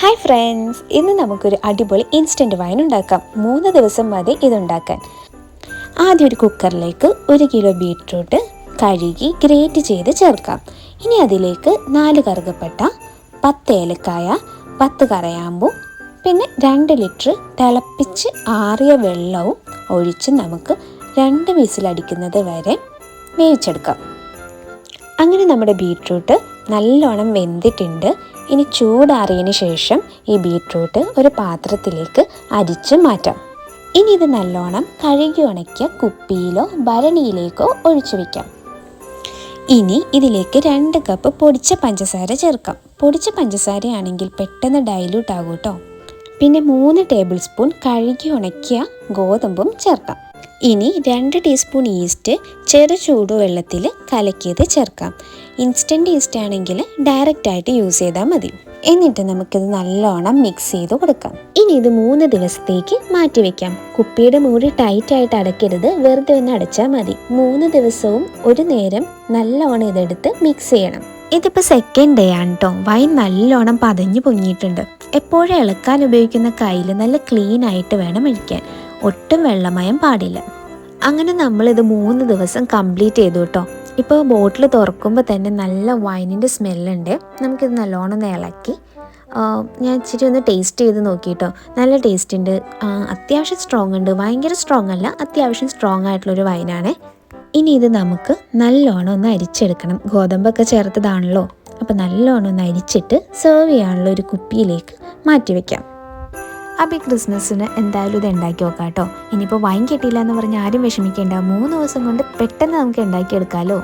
Hi friends ഇന്ന് നമുക്കൊരു അടിപൊളി ഇൻസ്റ്റന്റ് വൈൻ ഉണ്ടാക്കാം. മൂന്ന് ദിവസം മതി ഇതുണ്ടാക്കാൻ. ആദ്യം ഒരു കുക്കറിലേക്ക് ഒരു കിലോ ബീട്രൂട്ട് കഴുകി ഗ്രേറ്റ് ചെയ്ത് ചേർക്കാം. ഇനി അതിലേക്ക് നാല് കറുകപ്പെട്ട പത്ത് ഏലക്കായ പത്ത് കറയാമ്പും പിന്നെ രണ്ട് ലിറ്റർ തിളപ്പിച്ച് ആറിയ വെള്ളവും ഒഴിച്ച് നമുക്ക് രണ്ട് വിസിലടിക്കുന്നത് വരെ വേവിച്ചെടുക്കാം. അങ്ങനെ നമ്മുടെ ബീട്രൂട്ട് നല്ലോണം വെന്തിട്ടുണ്ട്. ഇനി ചൂടാറിയതിന് ശേഷം ഈ ബീട്രൂട്ട് ഒരു പാത്രത്തിലേക്ക് അരിച്ച് മാറ്റാം. ഇനി ഇത് നല്ലോണം കഴുകി ഉണക്കിയ കുപ്പിയിലോ ഭരണിയിലേക്കോ ഒഴിച്ചു വയ്ക്കാം ഇനി ഇതിലേക്ക് രണ്ട് കപ്പ് പൊടിച്ച പഞ്ചസാര ചേർക്കാം. പൊടിച്ച പഞ്ചസാരയാണെങ്കിൽ പെട്ടെന്ന് ഡൈല്യൂട്ട് ആകും കേട്ടോ പിന്നെ മൂന്ന് ടേബിൾ സ്പൂൺ കഴുകി ഉണക്കിയ ഗോതമ്പും ചേർക്കാം. ഇനി രണ്ട് ടീസ്പൂൺ ഈസ്റ്റ് ചെറു ചൂടുവെള്ളത്തിൽ കലക്കിയത് ചേർക്കാം. ഇൻസ്റ്റന്റ് ഈസ്റ്റ് ആണെങ്കിൽ ഡയറക്റ്റ് ആയിട്ട് യൂസ് ചെയ്താൽ മതി. എന്നിട്ട് നമുക്കിത് നല്ലോണം മിക്സ് ചെയ്ത് കൊടുക്കാം. ഇനി ഇത് മൂന്ന് ദിവസത്തേക്ക് മാറ്റി വെക്കാം. കുപ്പിയുടെ മൂടി ടൈറ്റ് ആയിട്ട് അടയ്ക്കരുത്. വെറുതെ ഒന്ന് അടച്ചാൽ മതി. മൂന്ന് ദിവസവും ഒരു നേരം നല്ലോണം ഇതെടുത്ത് മിക്സ് ചെയ്യണം. ഇതിപ്പോൾ സെക്കൻഡ് ഡേ ആണ് കേട്ടോ വൈൻ നല്ലോണം പതഞ്ഞു പൊങ്ങിയിട്ടുണ്ട്. എപ്പോഴും ഇളക്കാൻ ഉപയോഗിക്കുന്ന കയ്യിൽ നല്ല ക്ലീൻ ആയിട്ട് വേണം ഒഴിക്കാൻ. ഒട്ടും വെള്ളമയം പാടില്ല. അങ്ങനെ ഇത് മൂന്ന് ദിവസം കംപ്ലീറ്റ് ചെയ്തു കേട്ടോ. ഇപ്പോൾ ബോട്ടിൽ തുറക്കുമ്പോൾ തന്നെ നല്ല വൈനിന്റെ സ്മെല്ലുണ്ട്. നമുക്കിത് നല്ലോണം ഇളക്കി ഞാൻ ഇച്ചിരി ഒന്ന് ടേസ്റ്റ് ചെയ്ത് നോക്കിയിട്ടോ നല്ല ടേസ്റ്റ് ഉണ്ട്. അത്യാവശ്യം സ്ട്രോങ് ഉണ്ട്. ഭയങ്കര സ്ട്രോങ് അല്ല അത്യാവശ്യം സ്ട്രോങ് ആയിട്ടുള്ളൊരു വൈനാണ്. ഇനി ഇത് നമുക്ക് നല്ലോണം ഒന്ന് അരിച്ചെടുക്കണം. ഗോതമ്പൊക്കെ ചേർത്തതാണല്ലോ. അപ്പോൾ നല്ലോണം ഒന്ന് അരിച്ചിട്ട് സെർവ് ചെയ്യാനുള്ള ഒരു കുപ്പിയിലേക്ക് മാറ്റി വെക്കാം. അപ്പോൾ ഈ ക്രിസ്മസിന് എന്തായാലും ഇത് ഉണ്ടാക്കി നോക്കാം കേട്ടോ ഇനിയിപ്പോൾ വൈൻ കിട്ടിയില്ല എന്ന് പറഞ്ഞ് ആരും വിഷമിക്കേണ്ട. മൂന്ന് ദിവസം കൊണ്ട് പെട്ടെന്ന് നമുക്ക് ഉണ്ടാക്കിയെടുക്കാമല്ലോ